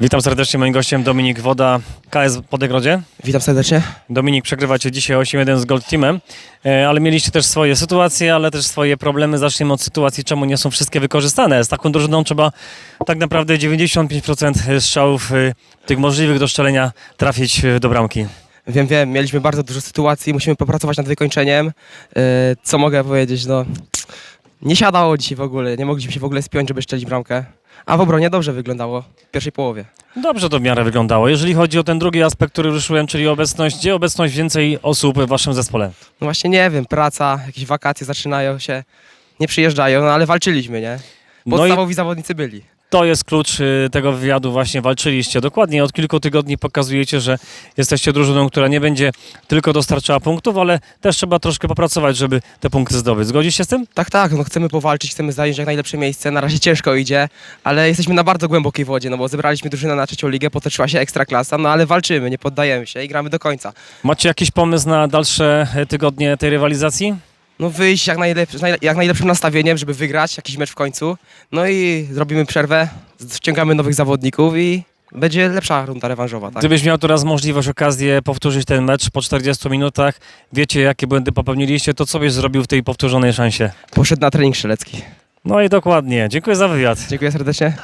Witam serdecznie, moim gościem Dominik Woda, KS Podegrodzie. Witam serdecznie. Dominik, przegrywacie dzisiaj 8-1 z Gold Teamem, e, ale mieliście też swoje sytuacje, ale też swoje problemy. Zacznijmy od sytuacji, czemu nie są wszystkie wykorzystane. Z taką drużyną trzeba tak naprawdę 95% strzałów e, tych możliwych do strzelenia trafić e, do bramki. Wiem, wiem, mieliśmy bardzo dużo sytuacji, musimy popracować nad wykończeniem. Yy, co mogę powiedzieć, no... Nie siadało dzisiaj w ogóle, nie mogliśmy się w ogóle spiąć, żeby szczelić bramkę. A w obronie dobrze wyglądało w pierwszej połowie. Dobrze to w miarę wyglądało. Jeżeli chodzi o ten drugi aspekt, który ruszyłem, czyli obecność, gdzie obecność więcej osób w waszym zespole? No właśnie nie wiem, praca, jakieś wakacje zaczynają się, nie przyjeżdżają, no ale walczyliśmy, nie? No i Podstawowi zawodnicy byli. To jest klucz y, tego wywiadu, właśnie walczyliście. Dokładnie od kilku tygodni pokazujecie, że jesteście drużyną, która nie będzie tylko dostarczała punktów, ale też trzeba troszkę popracować, żeby te punkty zdobyć. Zgodzisz się z tym? Tak, tak, no chcemy powalczyć, chcemy zająć jak najlepsze miejsce. Na razie ciężko idzie, ale jesteśmy na bardzo głębokiej wodzie, no bo zebraliśmy drużynę na trzecią ligę, potoczyła się ekstra klasa, no ale walczymy, nie poddajemy się i gramy do końca. Macie jakiś pomysł na dalsze e, tygodnie tej rywalizacji? No wyjść jak, najlep- najle- jak najlepszym nastawieniem, żeby wygrać jakiś mecz w końcu. No i zrobimy przerwę, ściągamy nowych zawodników i będzie lepsza runda rewanżowa, tak? Gdybyś miał teraz możliwość, okazję powtórzyć ten mecz po 40 minutach, wiecie jakie błędy popełniliście, to co byś zrobił w tej powtórzonej szansie? Poszedł na trening strzelecki. No i dokładnie. Dziękuję za wywiad. Dziękuję serdecznie.